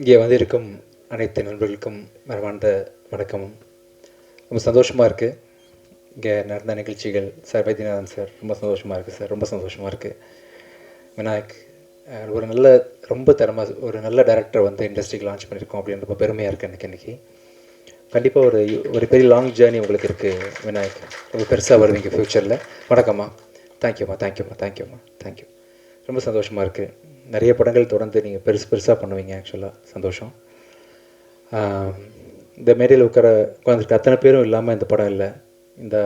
இங்கே வந்திருக்கும் அனைத்து நண்பர்களுக்கும் மரமார்ந்த வணக்கமும். ரொம்ப சந்தோஷமாக இருக்குது இங்கே நடந்த நிகழ்ச்சிகள் சார் வைத்தியநாதன் சார் ரொம்ப சந்தோஷமாக இருக்குது சார். ரொம்ப சந்தோஷமாக இருக்குது விநாயக் ஒரு நல்ல ரொம்ப தரமாக ஒரு நல்ல டேரக்டர் வந்து இண்டஸ்ட்ரிக்கு லான்ச் பண்ணியிருக்கோம் அப்படின்ற ரொம்ப பெருமையாக இருக்குது எனக்கு இன்றைக்கி கண்டிப்பாக ஒரு ஒரு பெரிய லாங் ஜேர்னி உங்களுக்கு இருக்குது விநாயக். ரொம்ப பெருசாக வருவீங்க ஃப்யூச்சரில் வணக்கம்மா. தேங்க்யூம்மா தேங்க்யூம்மா தேங்க்யூம்மா தேங்க்யூ ரொம்ப சந்தோஷமாக இருக்குது நிறைய படங்கள் தொடர்ந்து நீங்கள் பெருசு பெருசாக பண்ணுவீங்க ஆக்சுவலாக சந்தோஷம். இந்த மேடையில் உட்கார உட்காந்துருக்க அத்தனை பேரும் இல்லாமல் இந்த படம் இல்லை. இந்த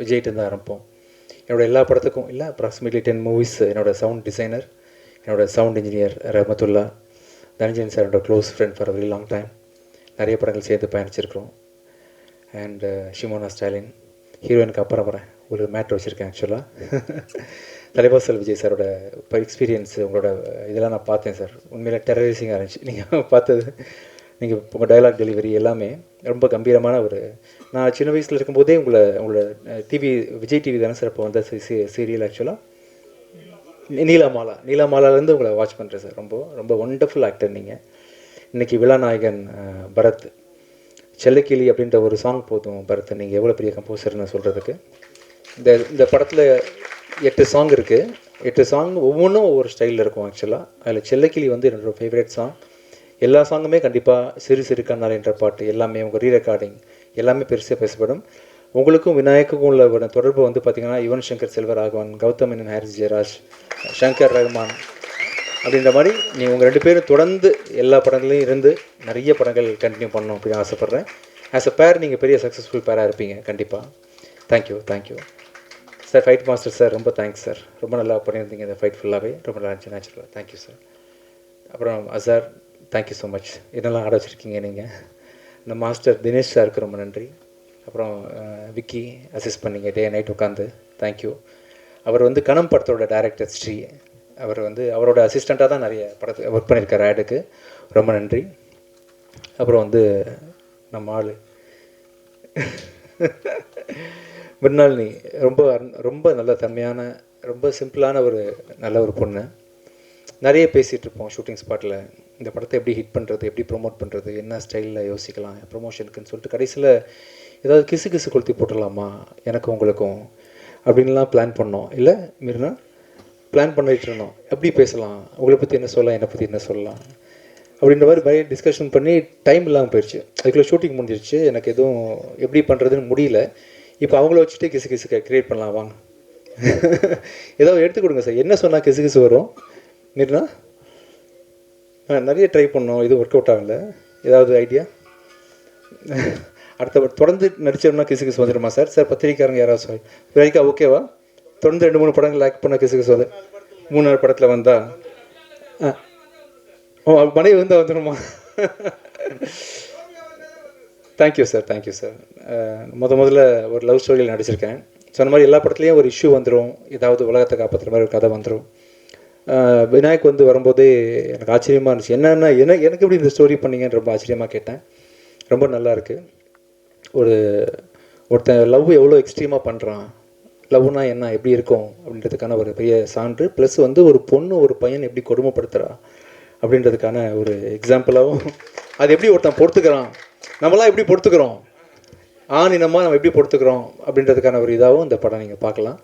விஜய்கிட்ட தான் ஆரம்பிப்போம். என்னோடய எல்லா படத்துக்கும் இல்லை அப்ராக்சிமேட்லி டென் மூவிஸ் என்னோடய சவுண்ட் டிசைனர் என்னோடய sound engineer Rahmathullah Dhananjan sir என்னோட close friend for very long time நிறைய படங்கள் சேர்த்து பயணிச்சிருக்கிறோம். அண்ட் ஷிமோனா ஸ்டாலின் ஹீரோயினுக்கு அப்புறம் வரேன். ஒரு மேட் வச்சுருக்கேன் ஆக்சுவலாக தலைவாசல் விஜய் சாரோட இப்போ எக்ஸ்பீரியன்ஸ் உங்களோட இதெல்லாம் நான் பார்த்தேன் சார் உண்மையில் டெரரைசிங்காக இருந்துச்சு. நீங்கள் பார்த்தது நீங்கள் உங்கள் டயலாக் டெலிவரி எல்லாமே ரொம்ப கம்பீரமான ஒரு நான் சின்ன வயசில் இருக்கும்போதே உங்களை உங்களோட டிவி விஜய் டிவி தானே சார் இப்போ வந்த சீரியல் ஆக்சுவலாக நீலாமாலா. நீலாமாலாலேருந்து உங்களை வாட்ச் பண்ணுறேன் சார் ரொம்ப ரொம்ப ஒண்டர்ஃபுல் ஆக்டர் நீங்கள் இன்றைக்கி விழாநாயகன் பரத். செல்லக்கிளி அப்படின்ற ஒரு சாங் போதும் பரத். நீங்கள் எவ்வளோ பெரிய கம்போசர்னு சொல்கிறதுக்கு இந்த இந்த படத்தில் எட்டு சாங் இருக்குது எட்டு சாங் ஒவ்வொன்றும் ஒவ்வொரு ஸ்டைலில் இருக்கும் ஆக்சுவலாக அதில் செல்லக்கிளி வந்து என்னோட ஃபேவரட் சாங் எல்லா சாங்குமே கண்டிப்பாக சிறு சிறு கண்ணால் என்ற பாட்டு. எல்லாமே உங்கள் ரீ ரெக்கார்டிங் எல்லாமே பெருசாக பேசப்படும். உங்களுக்கும் விநாயக்குக்கும் உள்ள தொடர்பு வந்து பார்த்திங்கன்னா யுவன் சங்கர் செல்வராகவன் கௌதம் மேனன் ஹாரிஸ் ஜெயராஜ் சங்கர் ரஹ்மான் அப்படின்ற மாதிரி நீங்கள் உங்கள் ரெண்டு பேரும் தொடர்ந்து எல்லா படங்களையும் இருந்து நிறைய படங்கள் கண்டினியூ பண்ணணும் அப்படின்னு ஆசைப்பட்றேன். ஆஸ் அ பேர் நீங்கள் பெரிய சக்ஸஸ்ஃபுல் பேராக இருப்பீங்க கண்டிப்பாக thank you thank you sir fight master sir ரொம்ப தேங்க்ஸ் சார் ரொம்ப நல்லா பண்ணியிருந்தீங்க இந்த ஃபைட் ஃபுல்லாகவே ரொம்ப நல்லா இருந்துச்சு நேச்சுரலாக தேங்க்யூ சார் அப்புறம் அசார் தேங்க்யூ ஸோ மச் இதெல்லாம் ஆட வச்சுருக்கீங்க நீங்கள் இந்த மாஸ்டர் தினேஷ் சாருக்கு ரொம்ப நன்றி. அப்புறம் விக்கி அசிஸ்ட் பண்ணீங்க. டே நைட் உட்காந்து தேங்க்யூ அவர் வந்து கணம் படத்தோட டேரக்டர் ஸ்ரீ. அவர் வந்து அவரோட அசிஸ்டண்ட்டாக தான் நிறைய படத்துக்கு ஒர்க் பண்ணியிருக்கார் ஆடுக்கு ரொம்ப நன்றி. அப்புறம் வந்து நம்ம ஆள். மிருனாளினி ரொம்ப ரொம்ப நல்ல தன்மையான ரொம்ப சிம்பிளான ஒரு நல்ல ஒரு பொண்ணு. நிறைய பேசிகிட்டு இருப்போம் ஷூட்டிங் ஸ்பாட்டில் இந்த படத்தை எப்படி ஹிட் பண்ணுறது எப்படி ப்ரொமோட் பண்ணுறது என்ன ஸ்டைலில் யோசிக்கலாம் ப்ரொமோஷனுக்குன்னு சொல்லிட்டு கடைசியில் ஏதாவது கிசு கிசு கொளுத்தி போட்டுடலாமா? எனக்கும் உங்களுக்கும் அப்படின்லாம் பிளான் பண்ணோம். இல்லை மீறினா பிளான் பண்ணிட்டு இருந்தோம். எப்படி பேசலாம்? உங்களை பற்றி என்ன சொல்லலாம்? என்னை பற்றி என்ன சொல்லலாம்? அப்படின்ற மாதிரி நிறைய டிஸ்கஷன் பண்ணி டைம் இல்லாமல் போயிடுச்சு அதுக்குள்ளே ஷூட்டிங் முடிஞ்சிருச்சு. எனக்கு எதுவும் எப்படி பண்ணுறதுன்னு முடியல. இப்போ அவங்கள வச்சுட்டு கிசு கிசுக்க கிரியேட் பண்ணலாம் வாங்க. ஏதாவது எடுத்து கொடுங்க சார். என்ன சொன்னால் கிசு கிசு வரும்? மீறினா? ஆ நிறைய ட்ரை பண்ணோம். இது ஒர்க் அவுட் ஆகல. ஏதாவது ஐடியா அடுத்த தொடர்ந்து நடிச்சோம்னா கிசு கிசு வந்துடுமா சார்? சார் பத்திரிக்காரங்க யாராவது சார் வரைக்கும் ஓகேவா தொடர்ந்து ரெண்டு மூணு படங்கள் லேக் பண்ண கிசு கிசு வந்து மூணு நாலு படத்தில் வந்தா. ஆ. ஓ மனைவி வந்தால் வந்துடுமா தேங்க்யூ சார் தேங்க்யூ சார் முத முதல்ல ஒரு லவ் ஸ்டோரியில் நடிச்சிருக்கேன். சொன்ன மாதிரி எல்லா படத்துலையும் ஒரு இஷ்யூ வந்துடும் ஏதாவது உலகத்தை காப்பாற்றுற மாதிரி ஒரு கதை வந்துடும் விநாயக் வந்து வரும்போதே எனக்கு ஆச்சரியமாக இருந்துச்சு. என்னென்ன என்ன எனக்கு எப்படி இந்த ஸ்டோரி பண்ணீங்கன்னு ரொம்ப ஆச்சரியமாக கேட்டேன். ரொம்ப நல்லா இருக்குது ஒரு ஒருத்தன் லவ் எவ்வளோ எக்ஸ்ட்ரீமாக பண்ணுறான் லவ்னா என்ன எப்படி இருக்கும் அப்படின்றதுக்கான ஒரு பெரிய சான்று. ப்ளஸ் வந்து ஒரு பொண்ணு ஒரு பையன் எப்படி கொடுமைப்படுத்துகிறா அப்படின்றதுக்கான ஒரு எக்ஸாம்பிளாகவும் அது எப்படி ஒருத்தன் பொறுத்துக்கிறான் நம்மளாம் எப்படி பொறுத்துக்கிறோம்? ஆண் இனமாக நம்ம எப்படி பொறுத்துக்கிறோம்? அப்படின்றதுக்கான ஒரு இதாகவும் இந்த படம் நீங்கள் பார்க்கலாம்.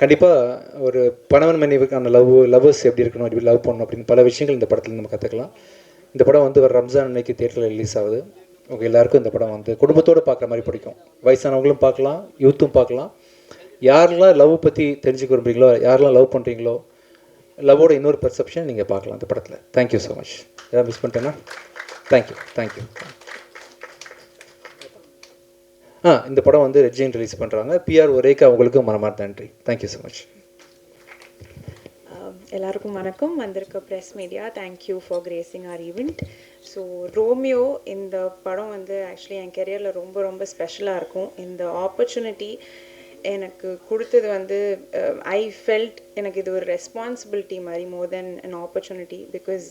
கண்டிப்பாக ஒரு பணவன் மனைவிக்கான லவ் லவ்வர்ஸ் எப்படி இருக்கணும் எப்படி லவ் பண்ணணும் அப்படின்னு பல விஷயங்கள் இந்த படத்தில் நம்ம கற்றுக்கலாம் இந்த படம் வந்து வர ரம்ஜான் அன்னைக்கு தேட்டரில் ரிலீஸ் ஆகுது. உங்கள் எல்லாருக்கும் இந்த படம் வந்து குடும்பத்தோடு பார்க்குற மாதிரி பிடிக்கும். வயசானவங்களும் பார்க்கலாம் யூத்தும் பார்க்கலாம். யாரெல்லாம் லவ் பற்றி தெரிஞ்சுக்க விரும்புறீங்களோ யாரெல்லாம் லவ் பண்ணுறீங்களோ லவ்வோட இன்னொரு பெர்செப்ஷன் நீங்கள் பார்க்கலாம் இந்த படத்தில். தேங்க்யூ ஸோ மச் எதாவது மிஸ் பண்ணிட்டேன்னா தேங்க்யூ தேங்க்யூ ஆ இந்த படம் வந்து ரெட்ஜின் ரிலீஸ் பண்ணுறாங்க பிஆர் ஒரேக்கு அவங்களுக்கும் மனமார் நன்றி. தேங்க்யூ ஸோ மச் எல்லாருக்கும் வணக்கம். வந்திருக்க press media thank you for gracing our event so Romeo இந்த படம் வந்து ஆக்சுவலி என் கெரியரில் ரொம்ப ரொம்ப ஸ்பெஷலாக இருக்கும். இந்த ஆப்பர்ச்சுனிட்டி எனக்கு கொடுத்தது வந்து ஐ ஃபெல்ட் எனக்கு இது ஒரு ரெஸ்பான்சிபிலிட்டி மாதிரி more than an opportunity because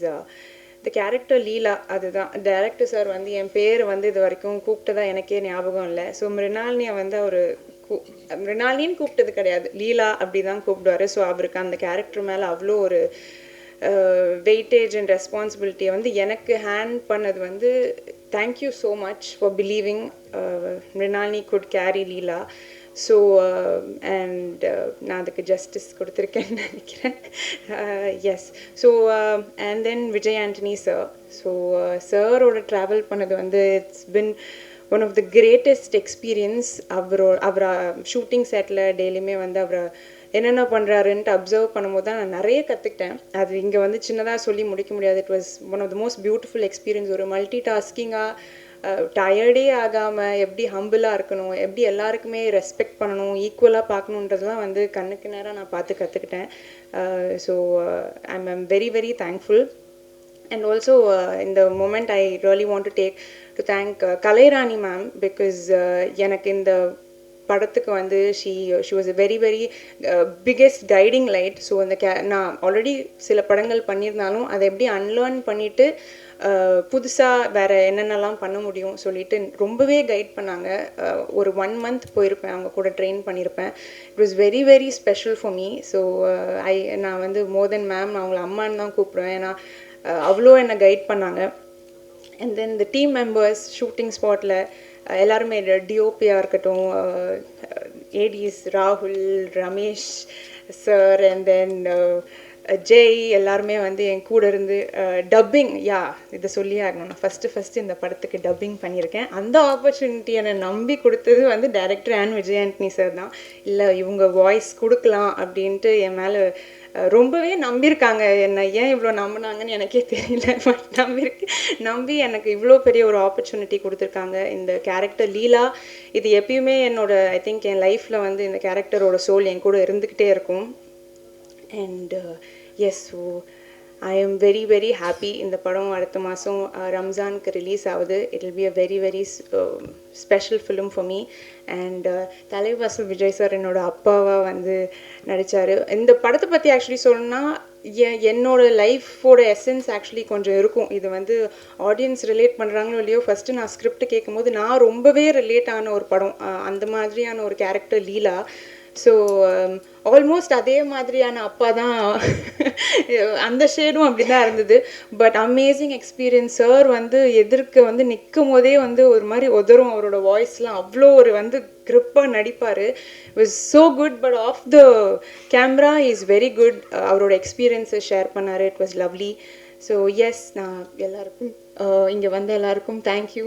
the character Leela அதுதான். டைரக்டர் சார் வந்து என் பேர் வந்து இது வரைக்கும் கூப்பிட்டதா எனக்கே ஞாபகம் இல்லை. ஸோ மிருணாலினியை வந்து அவர் கூ கூப்பிட்டது கிடையாது. லீலா அப்படி தான் கூப்பிடுவாரு. ஸோ அவருக்கு அந்த கேரக்டர் மேலே அவ்வளோ ஒரு வெயிட்டேஜ் அண்ட் ரெஸ்பான்சிபிலிட்டியை வந்து எனக்கு ஹேண்ட் பண்ணது வந்து thank you so much for believing Mrinalini good carry Leela. So and um, uh, நான் அதுக்கு ஜஸ்டிஸ் கொடுத்துருக்கேன்னு நினைக்கிறேன். Yes so and then Vijay Antony sir so சாரோட ட்ராவல் பண்ணது வந்து it's been one of the greatest experience அவரோ அவரை shooting settle டெய்லியுமே வந்து அவரை என்னென்ன பண்ணுறாருன்ட்டு அப்சர்வ் பண்ணும்போது தான் நான் நிறைய கற்றுக்கிட்டேன் அது இங்கே வந்து சின்னதாக சொல்லி முடிக்க முடியாது. It was one of the most beautiful experience ஒரு மல்டி டாஸ்கிங்காக டயர்டே ஆகாமல் எப்படி ஹம்பிளாக இருக்கணும் எப்படி எல்லாருக்குமே ரெஸ்பெக்ட் பண்ணணும் ஈக்குவலாக பார்க்கணுன்றதுலாம் வந்து கண்ணுக்கு நேராக நான் பார்த்து கற்றுக்கிட்டேன் so I I'm very very thankful and also இந்த moment I really want to take to thank Kalairani ma'am because எனக்கு இந்த படத்துக்கு வந்து she she was a very very biggest guiding light so அந்த கே நான் ஆல்ரெடி சில படங்கள் பண்ணியிருந்தாலும் அதை எப்படி அன்லேர்ன் பண்ணிவிட்டு புதுசாக வேறு என்னென்னலாம் பண்ண முடியும் சொல்லிட்டு ரொம்பவே கைட் பண்ணாங்க. ஒரு ஒன் மந்த் போயிருப்பேன் அவங்க கூட ட்ரெயின் பண்ணியிருப்பேன். It was very very special for me so I நான் வந்து மோர் தென் மேம் நான் அவங்கள அம்மான்னு தான் கூப்பிடுவேன் ஏன்னா அவ்வளோ என்னை கைட் பண்ணாங்க. அண்ட் தென் இந்த டீம் மெம்பர்ஸ் ஷூட்டிங் ஸ்பாட்டில் எல்லாருமே டிஓபியாக இருக்கட்டும் ஏடிஸ் ராகுல் Ramesh sir and then Jai எல்லாருமே வந்து என் கூட இருந்து டப்பிங் யா இதை சொல்லி ஆகணும். நான் ஃபஸ்ட்டு ஃபஸ்ட்டு இந்த படத்துக்கு டப்பிங் பண்ணியிருக்கேன். அந்த ஆப்பர்ச்சுனிட்டி என்னை நம்பி கொடுத்தது வந்து director on Vijay Antony sir தான். இல்லை இவங்க வாய்ஸ் கொடுக்கலாம் அப்படின்ட்டு என் மேலே ரொம்பவே நம்பியிருக்காங்க. என்னை ஏன் இவ்வளோ நம்பினாங்கன்னு எனக்கே தெரியல. பட் நம்பியிருக்கு. நம்பி எனக்கு இவ்வளோ பெரிய ஒரு ஆப்பர்ச்சுனிட்டி கொடுத்துருக்காங்க. இந்த கேரக்டர் லீலா இது எப்பயுமே என்னோட ஐ திங்க் என் லைஃப்பில் வந்து இந்த கேரக்டரோட சோல் என் கூட இருந்துக்கிட்டே இருக்கும். And yes so I am very very happy இந்த படம் அடுத்த மாதம் ரம்ஜானுக்கு ரிலீஸ் ஆகுது. It will be a very very special film for me and Thalaivasal Vijay sir என்னோட அப்பாவாக வந்து நடித்தார் இந்த படத்தை பற்றி ஆக்சுவலி சொல்லணும்னா என்னோட லைஃபோட எசன்ஸ் ஆக்சுவலி கொஞ்சம் இருக்கும். இது வந்து ஆடியன்ஸ் ரிலேட் பண்ணுறாங்களோ இல்லையோ ஃபஸ்ட்டு நான் ஸ்கிரிப்ட் கேட்கும்போது நான் ரொம்பவே ரிலேட் ஆன ஒரு படம். அந்த மாதிரியான ஒரு character Leela. So almost um, அதே மாதிரியான அப்பா தான். அந்த ஷேடும் அப்படி தான் இருந்தது. பட் அமேசிங் எக்ஸ்பீரியன்ஸ் சார் வந்து எதிர்க்க வந்து நிற்கும் போதே வந்து ஒரு மாதிரி உதறும். அவரோட வாய்ஸ்லாம் அவ்வளோ ஒரு வந்து கிரிப்பாக நடிப்பார். Was so good but off the camera is very good அவரோட எக்ஸ்பீரியன்ஸை ஷேர் பண்ணார். It was lovely so yes நான் எல்லாருக்கும் இங்கே வந்த எல்லாருக்கும் தேங்க்யூ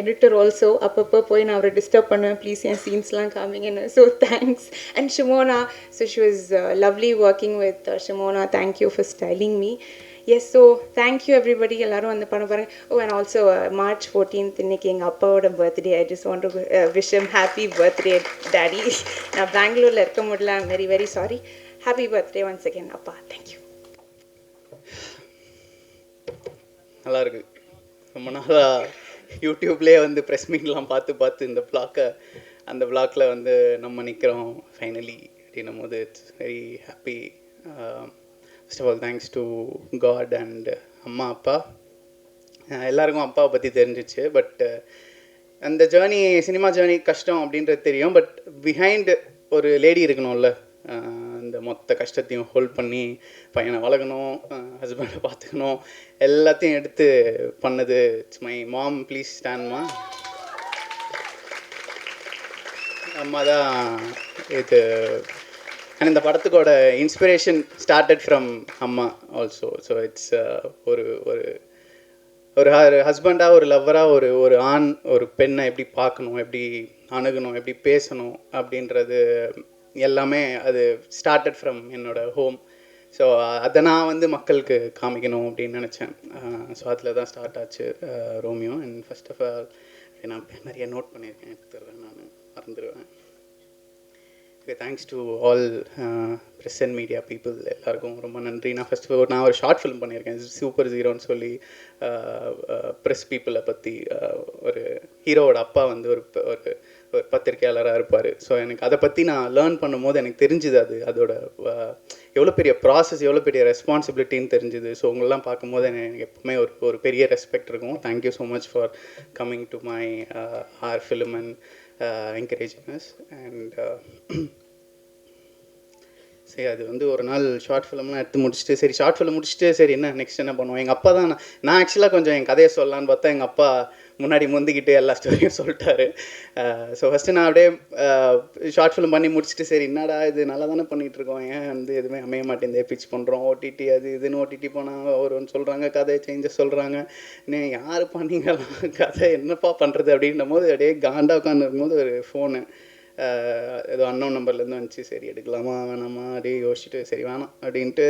எடிட்டர் ஆல்சோ அப்பப்போ போய் நான் அவரை டிஸ்டர்ப் பண்ணுவேன். ப்ளீஸ் என் சீன்ஸ்லாம் காமிங்கன்னு so thanks and Shimona so she was lovely working with Shimona thank you for styling me yes so thank you everybody எல்லாரும் வந்து பண்ண பாருங்க. Oh and also March fourteenth இன்னைக்கு எங்கள் அப்பாவோட birthday I just want wish him happy birthday daddy நான் பெங்களூரில் இருக்க முடியல. Very very sorry happy birthday once again அப்பா. தேங்க்யூ நல்லா இருக்குது ரொம்ப நாளாக யூடியூப்லேயே வந்து ப்ரெஸ் மீட்லாம் பார்த்து பார்த்து இந்த பிளாக்கை அந்த பிளாக்கில் வந்து நம்ம நிற்கிறோம் ஃபைனலி அப்படின்னும் போது it's very happy first of all thanks to God and அம்மா அப்பா. எல்லாருக்கும் அப்பாவை பற்றி தெரிஞ்சிச்சு பட் அந்த ஜேர்னி சினிமா ஜேர்னி கஷ்டம் அப்படின்றது தெரியும் பட் பிஹைண்ட் ஒரு லேடி இருக்கணும்ல. இந்த மொத்த கஷ்டத்தையும் ஹோல்ட் பண்ணி பையனை வளர்க்கணும் ஹஸ்பண்டை பார்த்துக்கணும் எல்லாத்தையும் எடுத்து பண்ணது இட்ஸ் மை மாம் ப்ளீஸ் ஸ்டாண்ட்மா அம்மா தான் இது அண்ட் இந்த படத்துக்கோட இன்ஸ்பிரேஷன் ஸ்டார்டட் ஃப்ரம் அம்மா ஆல்சோ ஸோ இட்ஸ் ஒரு ஒரு ஒரு ஹஸ்பண்டாக ஒரு லவ்வராக ஒரு ஒரு ஆண் ஒரு பெண்ணை எப்படி பார்க்கணும் எப்படி அணுகணும் எப்படி பேசணும் அப்படின்றது எல்லாமே அது ஸ்டார்டட் ஃப்ரம் என்னோட ஹோம் ஸோ அதை நான் வந்து மக்களுக்கு காமிக்கணும் அப்படின்னு நினச்சேன். ஸோ அதில் தான் ஸ்டார்ட் ஆச்சு Romeo and first of all நான் நிறைய நோட் பண்ணியிருக்கேன் எடுத்துருவேன் நான் மறந்துடுவேன். Okay thanks to all press and media people எல்லாருக்கும் ரொம்ப நன்றி. நான் ஃபஸ்ட் நான் ஒரு ஷார்ட் ஃபிலிம் பண்ணியிருக்கேன் சூப்பர் ஜீரோன்னு சொல்லி ப்ரெஸ் பீப்புளை பற்றி ஒரு ஹீரோவோட அப்பா வந்து ஒரு ஒரு பத்திரிகையாளராக பத்திரிக்கையாளராக இருப்பார். ஸோ எனக்கு அதை பற்றி நான் லேர்ன் பண்ணும்போது எனக்கு தெரிஞ்சுது அது அதோட எவ்வளோ பெரிய ப்ராசஸ் எவ்வளோ பெரிய ரெஸ்பான்சிபிலிட்டின்னு தெரிஞ்சுது. ஸோ உங்களெலாம் பார்க்கும்போது எனக்கு எப்பவுமே ஒரு ஒரு பெரிய ரெஸ்பெக்ட் இருக்கும். Thank you so much for coming to my our film and encouraging us and சரி அது வந்து ஒரு நாள் ஷார்ட் ஃபிலிம்லாம் எடுத்து முடிச்சுட்டு சரி ஷார்ட் ஃபிலிம் முடிச்சுட்டு சரி என்ன நெக்ஸ்ட் என்ன பண்ணுவோம்? எங்கள் அப்பா தான் நான் நான் ஆக்சுவலாக கொஞ்சம் என் கதையை சொல்லலான்னு பார்த்தா எங்கள் அப்பா முன்னாடி முந்திக்கிட்டு எல்லா ஸ்டோரியும் சொல்லிட்டாரு. ஸோ ஃபஸ்ட்டு நான் அப்படியே ஷார்ட் ஃபிலிம் பண்ணி முடிச்சுட்டு சரி என்னடா இது நல்லா தானே பண்ணிகிட்ருக்கோம் ஏன் வந்து எதுவுமே அமைய மாட்டேங்குது பிச் பண்ணுறோம் ஓடிடி அது இதுன்னு ஓடிடி போனால் ஒரு ஒன்று சொல்கிறாங்க கதை சேஞ்சஸ் சொல்கிறாங்க நீ யார் பண்ணீங்கலாம் கதை என்னப்பா பண்ணுறது அப்படின்னும் போது அப்படியே காண்டா உட்காந்துருக்கும் போது ஒரு ஃபோனு ஏதோ அன்னோன் நம்பர்லேருந்து வந்துச்சு. சரி எடுக்கலாமா வேணாமா அப்படியே யோசிச்சுட்டு சரி வேணாம் அப்படின்ட்டு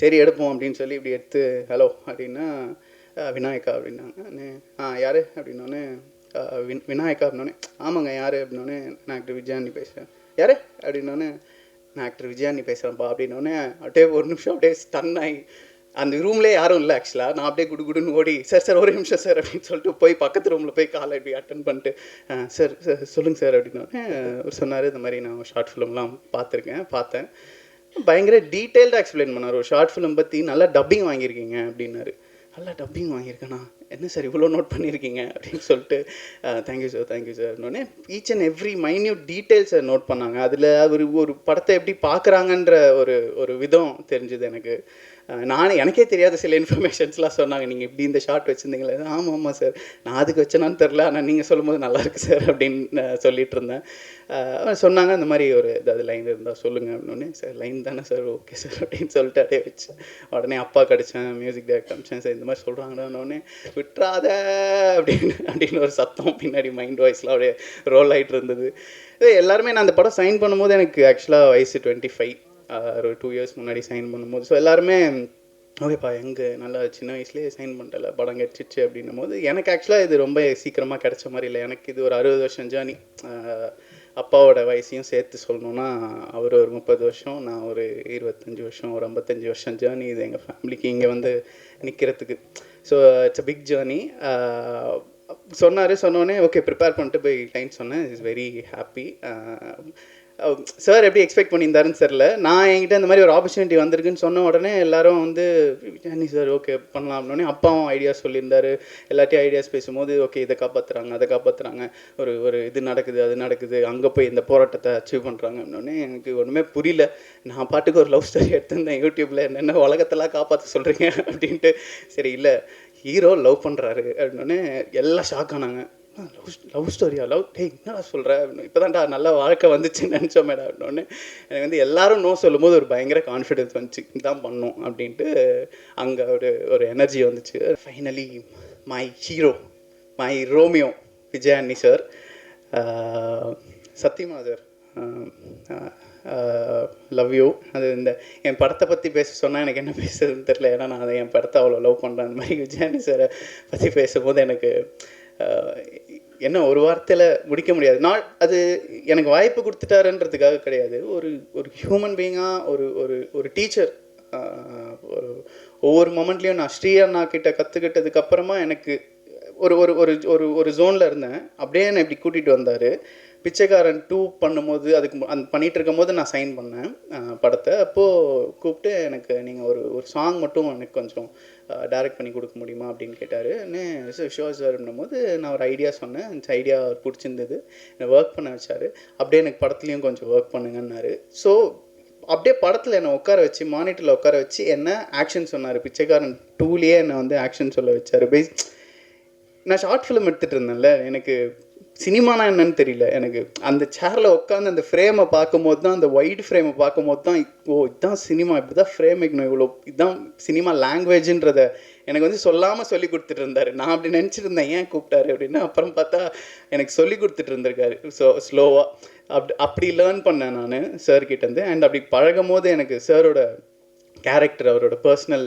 சரி எடுப்போம் அப்படின்னு சொல்லி இப்படி எடுத்து ஹலோ அப்படின்னா விநாயகா அப்படின்னாங்க. ஆ யார்? அப்படின்னோடனே வின் விநாயகா அப்படின்னோடனே ஆமாங்க யார்? அப்படின்னோடனே நான் ஆக்டர் விஜயானி பேசுகிறேன் யார்? அப்படின்னோடனே நான் ஆக்டர் விஜயானி பேசுகிறேன்ப்பா அப்படின்னோடனே அப்படியே ஒரு நிமிஷம் அப்படியே ஸ்டன் ஆகி அந்த ரூம்லேயே யாரும் இல்லை ஆக்சுவலாக நான் அப்படியே குடு குடுன்னு ஓடி சார் சார் ஒரு நிமிஷம் சார் அப்படின்னு சொல்லிட்டு போய் பக்கத்து ரூமில் போய் காலை இப்படி அட்டன் பண்ணிட்டு சார் சார் சொல்லுங்கள் சார் அப்படின்னோடனே அவர் சொன்னார் இந்த மாதிரி நான் ஷார்ட் ஃபிலிம்லாம் பார்த்துருக்கேன் பார்த்தேன். பயங்கர டீட்டெயில்டாக எக்ஸ்பிளைன் பண்ணார். ஒரு ஷார்ட் ஃபிலிம் பற்றி நல்லா டப்பிங் வாங்கியிருக்கீங்க அப்படின்னாரு. நல்லா டப்பிங் வாங்கியிருக்கேண்ணா என்ன சார் இவ்வளோ நோட் பண்ணியிருக்கீங்க? அப்படின்னு சொல்லிட்டு thank you sir thank you sir உடனே ஈச் அண்ட் எவ்ரி மைன்யூட் டீட்டெயில்ஸை நோட் பண்ணாங்க. அதில் ஒரு ஒரு படத்தை எப்படி பார்க்குறாங்கன்ற ஒரு ஒரு விதம் தெரிஞ்சுது எனக்கு. நானே எனக்கே தெரியாத சில இன்ஃபர்மேஷன்ஸ்லாம் சொன்னாங்க. நீங்கள் இப்படி இந்த ஷார்ட் வச்சுருந்தீங்களே. ஆமாம் ஆமாம் சார் நான் அதுக்கு வச்சேனான்னு தெரில ஆனால் நீங்கள் சொல்லும்போது நல்லாயிருக்கு சார் அப்படின்னு சொல்லிட்டு இருந்தேன். சொன்னாங்க அந்த மாதிரி ஒரு ஏதாவது லைன் இருந்தால் சொல்லுங்கள் அப்படின்னு. சார் லைன் தானே சார் ஓகே சார் அப்படின்னு சொல்லிட்டு அப்படியே வச்சேன். உடனே அப்பா கிடச்சேன் மியூசிக் டேரக்டர் அமிச்சேன் சார் இந்த மாதிரி சொல்கிறாங்கன்னு விட்டுறாத அப்படின்னு அப்படின்னு ஒரு சத்தம் பின்னாடி மைண்ட் வாய்ஸ்லாம் அப்படியே ரோல் ஆகிட்டு இருந்தது. இது எல்லாருமே நான் அந்த படம் சைன் பண்ணும்போது எனக்கு ஆக்சுவலாக வயசு டுவெண்ட்டி ஃபைவ் ஒரு டூ இயர்ஸ் முன்னாடி சைன் பண்ணும்போது. ஸோ எல்லாருமே ஓகேப்பா எங்கே? நல்லா சின்ன வயசுலேயே சைன் பண்ணிட்டல படம் கிடச்சிச்சு அப்படின்னும் போது எனக்கு ஆக்சுவலாக இது ரொம்ப சீக்கிரமாக கிடைச்ச மாதிரி இல்லை. எனக்கு இது ஒரு அறுபது வருஷம் ஜேர்னி அப்பாவோட வயசையும் சேர்த்து சொல்லணுன்னா அவர் ஒரு முப்பது வருஷம் நான் ஒரு இருபத்தஞ்சி வருஷம் ஒரு ஐம்பத்தஞ்சு வருஷம் ஜேர்னி இது எங்கள் ஃபேமிலிக்கு இங்கே வந்து நிற்கிறதுக்கு so it's a big journey சொன்னார் சொன்னோடனே ஓகே ப்ரிப்பேர் பண்ணிட்டு போய் கிளைண்ட் சொன்னேன். இஸ் வெரி ஹாப்பி சார் எப்படி எக்ஸ்பெக்ட் பண்ணியிருந்தாருன்னு தெரில நான் என்கிட்ட இந்த மாதிரி ஒரு ஆப்பர்ச்சுனிட்டி வந்திருக்குன்னு சொன்ன உடனே எல்லாரும் வந்து ஜானி சார் ஓகே பண்ணலாம். அப்படின்னே அப்பாவும் ஐடியாஸ் சொல்லியிருந்தாரு. எல்லாத்தையும் ஐடியாஸ் பேசும்போது ஓகே இதை காப்பாற்றுறாங்க அதை காப்பாற்றுறாங்க ஒரு ஒரு இது நடக்குது அது நடக்குது. அங்கே போய் இந்த போராட்டத்தை அச்சீவ் பண்ணுறாங்க அப்படின்னே எனக்கு ஒன்றுமே புரியல. நான் பாட்டுக்கு ஒரு லவ் ஸ்டோரி எடுத்திருந்தேன். யூடியூப்பில் என்னென்ன உலகத்தெல்லாம் காப்பாற்ற சொல்கிறீங்க அப்படின்ட்டு சரி இல்லை. ஹீரோ லவ் பண்ணுறாரு அப்படின்னே எல்லாம் ஷாக் ஆனாங்க. லவ் லவ் ஸ்டோரியா லவ் டேய் என்னடா சொல்கிற இப்போ தான்டா நல்ல வாழ்க்கை வந்துச்சுன்னு நினச்சோம் மேடம். எனக்கு வந்து எல்லாரும் நோ சொல்லும்போது ஒரு பயங்கர கான்ஃபிடென்ஸ் வந்துச்சு. இதுதான் பண்ணோம். அப்படின்ட்டு அங்கே ஒரு ஒரு எனர்ஜி வந்துச்சு. Finally my hero my Romeo Vijayani sir சத்தியமா சார் Uh, லவ் யூ அது இந்த என் படத்தை பற்றி பேச சொன்னால் எனக்கு என்ன பேசுறதுன்னு தெரில ஏன்னா நான் அதை என் படத்தை அவ்வளோ லவ் பண்ணுறேன் அந்த மாதிரி விஜயானி சாரை பற்றி பேசும்போது எனக்கு uh, என்ன ஒரு வார்த்தையில் முடிக்க முடியாது. நான் அது எனக்கு வாய்ப்பு கொடுத்துட்டாருன்றதுக்காக கிடையாது. ஒரு ஒரு ஹியூமன் பீயிங்காக ஒரு ஒரு ஒரு டீச்சர் uh, ஒரு ஒவ்வொரு மொமெண்ட்லேயும் நான் ஸ்ரீ அண்ணா கிட்ட கற்றுக்கிட்டதுக்கு அப்புறமா எனக்கு ஒரு ஒரு ஒரு ஒரு ஒரு ஜோனில் இருந்தேன். அப்படியே என்னை இப்படி கூட்டிகிட்டு வந்தார். பிச்சைக்காரன் டூ பண்ணும்போது அதுக்கு அந்த பண்ணிகிட்டு இருக்கும்போது நான் சைன் பண்ணேன் படத்தை. அப்போது கூப்பிட்டு எனக்கு நீங்கள் ஒரு ஒரு சாங் மட்டும் எனக்கு கொஞ்சம் டைரக்ட் பண்ணி கொடுக்க முடியுமா அப்படின்னு கேட்டார். ஷோ சார் போது நான் ஒரு ஐடியா சொன்னேன். அந்த ஐடியா பிடிச்சிருந்தது. என்னை ஒர்க் பண்ண வச்சார். அப்படியே எனக்கு படத்துலேயும் கொஞ்சம் ஒர்க் பண்ணுங்கன்னாரு. ஸோ அப்படியே படத்தில் என்னை உட்கார வச்சு மானிட்டரில் உட்கார வச்சு என்ன ஆக்ஷன் சொன்னார். பிச்சைக்காரன் டூலேயே என்னை வந்து ஆக்ஷன் சொல்ல வச்சார். பேஸ் நான் ஷார்ட் ஃபிலிம் எடுத்துகிட்டு இருந்தேன்ல எனக்கு சினிமானா என்னன்னு தெரியல. எனக்கு அந்த சேரில் உட்காந்து அந்த ஃப்ரேமை பார்க்கும்போது தான் அந்த ஒயிட் ஃப்ரேமை பார்க்கும்போது தான் ஓ இதுதான் சினிமா இப்படி தான் ஃப்ரேம் வைக்கணும் இவ்வளோ இதுதான் சினிமா லாங்குவேஜ்ன்றத எனக்கு வந்து சொல்லாமல் சொல்லி கொடுத்துட்டு இருந்தாரு நான் அப்படி நினச்சிட்டு இருந்தேன் ஏன் கூப்பிட்டாரு அப்படின்னு. அப்புறம் பார்த்தா எனக்கு சொல்லி கொடுத்துட்டு இருந்திருக்காரு ஸோ ஸ்லோவாக அப்படி அப்படி லேர்ன் பண்ணேன் நான் சார் கிட்டேருந்து அண்ட் அப்படி பழகும் போது எனக்கு சாரோட கேரக்டர் அவரோட பர்சனல்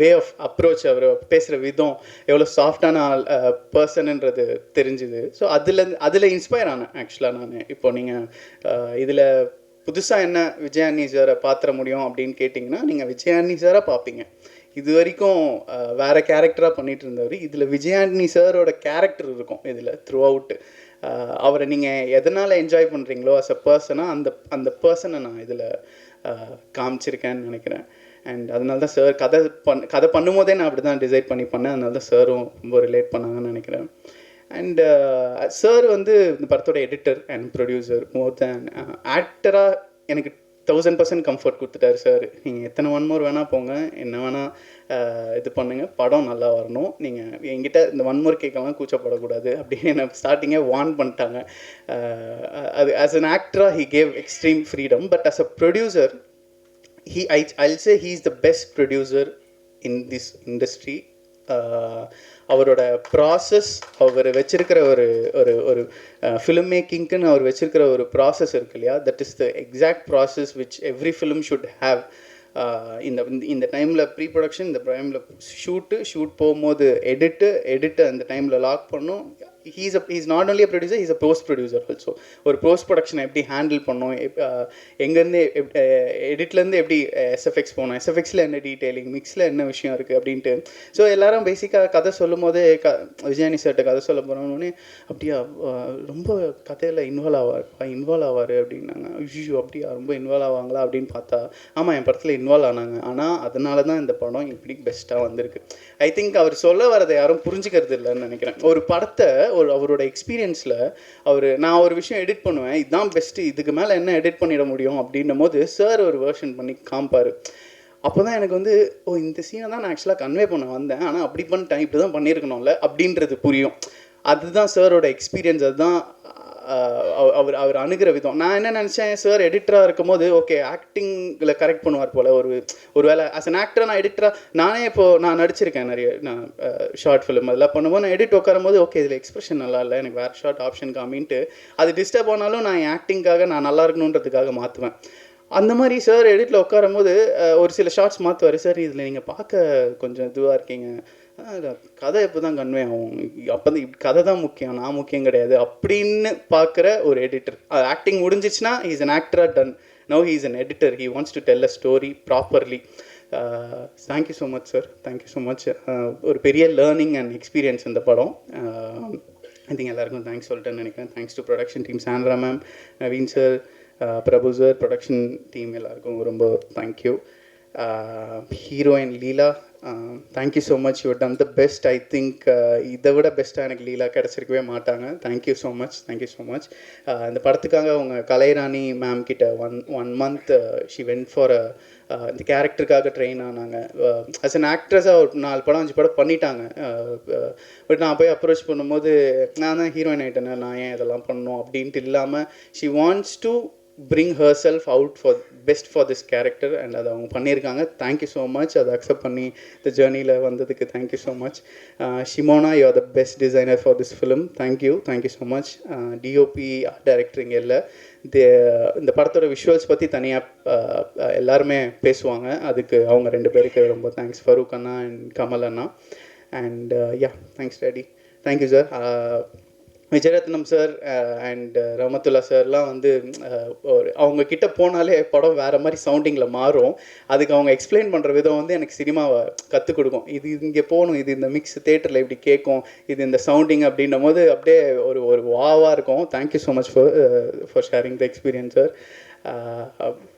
வே ஆஃப் அப்ரோச் அவர் பேசுகிற விதம் எவ்வளோ சாஃப்டான ஆள் uh, பர்சனுன்றது தெரிஞ்சுது. ஸோ அதில் அதில் இன்ஸ்பயர் ஆனேன் ஆக்சுவலாக நான். இப்போ நீங்கள் uh, இதில் புதுசாக என்ன விஜயானி சாரை பாத்திர முடியும் அப்படின்னு கேட்டிங்கன்னா நீங்கள் விஜயானி சாரை பார்ப்பீங்க இது வரைக்கும் வேறு வேற கேரக்டராக பண்ணிட்டு இருந்தவர். இதில் விஜயானி சாரோட கேரக்டர் இருக்கும் இதில் த்ரூ அவுட்டு அவரை நீங்கள் எதனால் என்ஜாய் பண்ணுறீங்களோ அஸ் அ பர்சனாக அந்த அந்த பர்சனை நான் இதில் காமிச்சிருக்கேன்னு நினைக்கிறேன். அண்ட் அதனால தான் சார் கதை பண் கதை பண்ணும்போதே நான் அப்படி தான் டிசைட் பண்ணி பண்ணேன். அதனால தான் சாரும் ரொம்ப ரிலேட் பண்ணாங்கன்னு நினைக்கிறேன். அண்ட் சார் வந்து இந்த படத்தோட editor and producer more than ஆக்டராக எனக்கு தௌசண்ட் பர்சன்ட் கம்ஃபர்ட் கொடுத்துட்டாரு சார் நீங்கள் எத்தனை ஒன் மோர் வேணால் போங்க. என்ன வேணால் இது பண்ணுங்கள் படம் நல்லா வரணும். நீங்கள் என்கிட்ட இந்த ஒன் மோர் கேட்கலாம் கூச்சப்படக்கூடாது அப்படின்னு என்ன ஸ்டார்டிங்கே வார்ன் பண்ணிட்டாங்க. அது ஆஸ் அன் ஆக்டராக he gave extreme freedom but as a producer he I I'll he is the best producer in this industry அவரோட ப்ராசஸ் அவர் வச்சிருக்கிற ஒரு ஒரு ஒரு ஃபிலிம் மேக்கிங்க்குன்னு அவர் வச்சிருக்கிற ஒரு ப்ராசஸ் இருக்கு இல்லையா? That is the exact process which every film should have இந்த இந்த- இந்த டைமில் ப்ரீ ப்ரொடக்ஷன் இந்த டைமில் ஷூட்டு ஷூட் போகும்போது எடிட்டு எடிட்டு அந்த டைமில் லாக் பண்ணும். He's a he's not only a producer he's a post producer also ஒரு போஸ்ட் ப்ரொடக்ஷனை எப்படி ஹேண்டில் பண்ணோம் எங்கேருந்து எடிட்லேருந்து எப்படி எஸ்எஃப்எக்ஸ் போகணும் எஸ்எஃப்எக்ஸில் என்ன டீட்டெயிலிங் மிக்ஸில் என்ன விஷயம் இருக்குது அப்படின்ட்டு. ஸோ எல்லாரும் பேசிக்காக கதை சொல்லும் போதே க விஜயானி சார்கிட்ட கதை சொல்ல போகிறோம்னு அப்படியா ரொம்ப கதையில் இன்வால்வ் ஆவார் இன்வால்வ் ஆவார் அப்படின்னாங்க. ஐயோ அப்படியா ரொம்ப இன்வால்வ் ஆவாங்களா? அப்படின்னு பார்த்தா ஆமாம் என் படத்தில் இன்வால்வ் ஆனாங்க. ஆனால் அதனால தான் இந்த படம் இப்படி பெஸ்ட்டாக வந்திருக்கு. ஐ திங்க் அவர் சொல்ல வரதை யாரும் புரிஞ்சுக்கிறது இல்லைன்னு நினைக்கிறேன். ஒரு படத்தை ஒரு அவரோட எக்ஸ்பீரியன்ஸில் அவர் நான் ஒரு விஷயம் எடிட் பண்ணுவேன் இதுதான் பெஸ்ட்டு இதுக்கு மேலே என்ன எடிட் பண்ணிட முடியும் அப்படின்னும் போது சார் ஒரு வேர்ஷன் பண்ணி காமிப்பார். அப்போ தான் எனக்கு வந்து ஓ இந்த சீனை தான் நான் ஆக்சுவலாக கன்வே பண்ண வந்தேன். ஆனால் அப்படி பண்ணிட்டேன் இப்படி தான் பண்ணியிருக்கணும்ல அப்படின்றது புரியும். அதுதான் சாரோட எக்ஸ்பீரியன்ஸ் அதுதான் அவர் அவர் அணுகிற விதம். நான் என்ன நினச்சேன் சார் எடிட்டராக இருக்கும்போது ஓகே ஆக்டிங்கில் கரெக்ட் பண்ணுவார் போல் ஒரு ஒரு வேலை ஆஸ் அன் ஆக்டர் நான் எடிட்டராக நானே இப்போது நான் நடிச்சிருக்கேன் நிறைய நான் ஷார்ட் ஃபிலிம் அதெல்லாம் பண்ணும்போது நான் எடிட் உட்காரும்போது ஓகே இதில் எக்ஸ்பிரஷன் நல்லா இல்லை எனக்கு வேறு ஷார்ட் ஆப்ஷன் காமின்ட்டு அது டிஸ்டர்ப் ஆனாலும் நான் என் ஆக்டிங்காக நான் நல்லா இருக்கணுன்றதுக்காக மாற்றுவேன் அந்த மாதிரி சார் எடிட்டில் உட்காரும்போது போது ஒரு சில ஷார்ட்ஸ் மாற்றுவார் சார் இதில் நீங்கள் பார்க்க கொஞ்சம் இதுவாக இருக்கீங்க. கதை எப்போ தான் கன்வே ஆகும்? அப்போ தான் கதை தான் முக்கியம். நான் முக்கியம் கிடையாது. அப்படின்னு பார்க்குற ஒரு எடிட்டர் ஆக்டிங் முடிஞ்சிச்சுன்னா ஹீஸ் அன் ஆக்டராக done no he is editor he wants to tell a story properly thank you so much sir thank you so much ஒரு பெரிய லேர்னிங் அண்ட் எக்ஸ்பீரியன்ஸ் இந்த படம். ஐ திங்க் எல்லாருக்கும் தேங்க்ஸ் சொல்லிட்டேன்னு நினைக்கிறேன். Thanks to production team Sandra ma'am Naveen sir Prabhu sir production team எல்லாருக்கும் ரொம்ப thank you heroine Leela thank you so much you done the best I think இதை விட பெஸ்ட்டாக எனக்கு லீலா கிடச்சிருக்கவே மாட்டாங்க. Thank you so much thank you so much இந்த படத்துக்காக அவங்க கலைராணி மேம் கிட்ட one one month she went for இந்த கேரக்டருக்காக ட்ரெயின் ஆனாங்க. அஸ் அன் ஆக்ட்ரஸாக ஒரு நாலு படம் அஞ்சு படம் பண்ணிட்டாங்க. Uh, uh, பட் நான் போய் அப்ரோச் பண்ணும்போது நான் தான் ஹீரோயின் ஆகிட்டேனே நான் ஏன் இதெல்லாம் பண்ணணும் அப்படின்ட்டு இல்லாமல் she wants to bring herself out for best for this character and அதை அவங்க பண்ணியிருக்காங்க. தேங்க்யூ ஸோ மச் அதை அக்செப்ட் பண்ணி இந்த ஜேர்னியில் வந்ததுக்கு thank you so much Shimona you are the best designer for this film thank you thank you so much DOP director இங்கே இல்லை. இந்த படத்தோட விஷுவல்ஸ் பற்றி தனியாக எல்லாருமே பேசுவாங்க. அதுக்கு அவங்க ரெண்டு பேருக்கு ரொம்ப தேங்க்ஸ் ஃபரூக் அண்ணா and Kamal Anna. And yeah thanks daddy thank you sir Vijayarathnam sir and uh, uh, Rahmathullah சார்லாம் வந்து uh, ஒரு அவங்க கிட்ட போனாலே படம் வேறு மாதிரி சவுண்டிங்கில் மாறும். அதுக்கு அவங்க எக்ஸ்பிளைன் பண்ணுற விதம் வந்து எனக்கு சினிமாவை கற்றுக் கொடுக்கும். இது இங்கே போகணும் இது இந்த மிக்ஸ் தேட்டரில் இப்படி கேட்கும் இது இந்த சவுண்டிங் அப்படின்னும் போது அப்படியே ஒரு ஒரு வாவாக இருக்கும். Thank you so much for for sharing the experience sir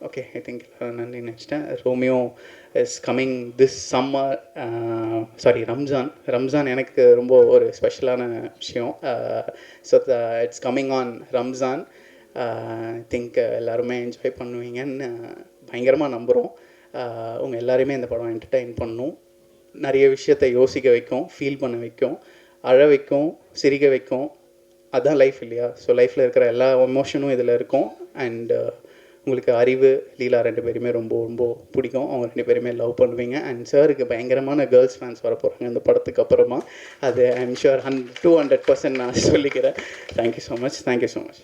okay I think நன்றி நினச்சிட்டேன் Romeo is coming this summer sorry Ramzan Ramzan எனக்கு ரொம்ப ஒரு ஸ்பெஷலான விஷயம். So it's coming on Ramzan I think எல்லாருமே என்ஜாய் பண்ணுவீங்கன்னு uh, பயங்கரமாக நம்புகிறோம் uh, உங்கள் எல்லாரையுமே இந்த படம் என்டர்டெயின் பண்ணும். நிறைய விஷயத்தை யோசிக்க வைக்கும் ஃபீல் பண்ண வைக்கும் அழ வைக்கும் சிரிக்க வைக்கும். அதுதான் லைஃப் இல்லையா? ஸோ லைஃப்பில் இருக்கிற எல்லா எமோஷனும் இதில் இருக்கும். அண்டு உங்களுக்கு அறிவு லீலா ரெண்டு பேருமே ரொம்ப ரொம்ப பிடிக்கும். அவங்க ரெண்டு பேருமே லவ் பண்ணுவீங்க. அண்ட் சாருக்கு பயங்கரமான கேர்ள்ஸ் ஃபேன்ஸ் வர போகிறாங்க இந்த படத்துக்கு அப்புறமா. அது I am sure hunt two hundred percent நான் சொல்லிக்கிறேன். Thank you so much thank you so much